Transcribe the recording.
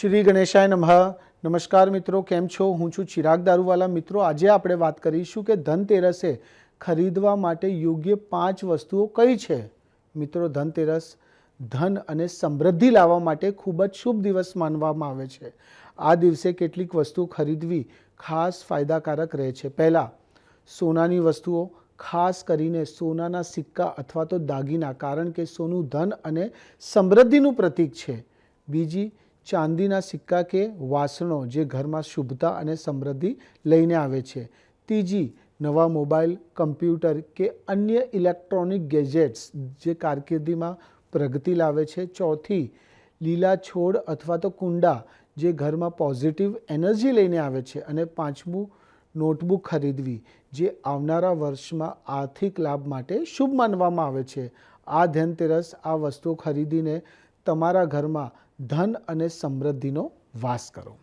શ્રી ગણેશાય નમઃ. નમસ્કાર મિત્રો, કેમ છો? હું છું ચિરાગ દારૂવાલા. મિત્રો, આજે આપણે વાત કરીશું કે ધનતેરસે ખરીદવા માટે યોગ્ય પાંચ વસ્તુઓ કઈ છે? મિત્રો, ધનતેરસ ધન અને સમૃદ્ધિ લાવવા માટે ખૂબ જ શુભ દિવસ માનવામાં આવે છે. આ દિવસે કેટલીક વસ્તુ ખરીદવી ખાસ ફાયદાકારક રહે છે. પહેલાં, સોનાની વસ્તુઓ, ખાસ કરીને સોનાના સિક્કા અથવા તો દાગીના, કારણ કે સોનું ધન અને સમૃદ્ધિનું પ્રતીક છે. બીજી ચાંદીના સિક્કા કે વાસણો જે ઘરમાં શુભતા અને સમૃદ્ધિ લઈને આવે છે. ત્રીજી, નવા મોબાઈલ, કમ્પ્યુટર કે અન્ય ઇલેક્ટ્રોનિક ગેજેટ્સ જે કારકિર્દીમાં પ્રગતિ લાવે છે. ચોથી, લીલા છોડ અથવા તો કુંડા જે ઘરમાં પોઝિટિવ એનર્જી લઈને આવે છે. અને પાંચમું, નોટબુક ખરીદવી જે આવનારા વર્ષમાં આર્થિક લાભ માટે શુભ માનવામાં આવે છે. આ ધનતેરસ આ વસ્તુઓ ખરીદીને તમારા ઘરમાં ધન અને સમૃદ્ધિનો વાસ કરો.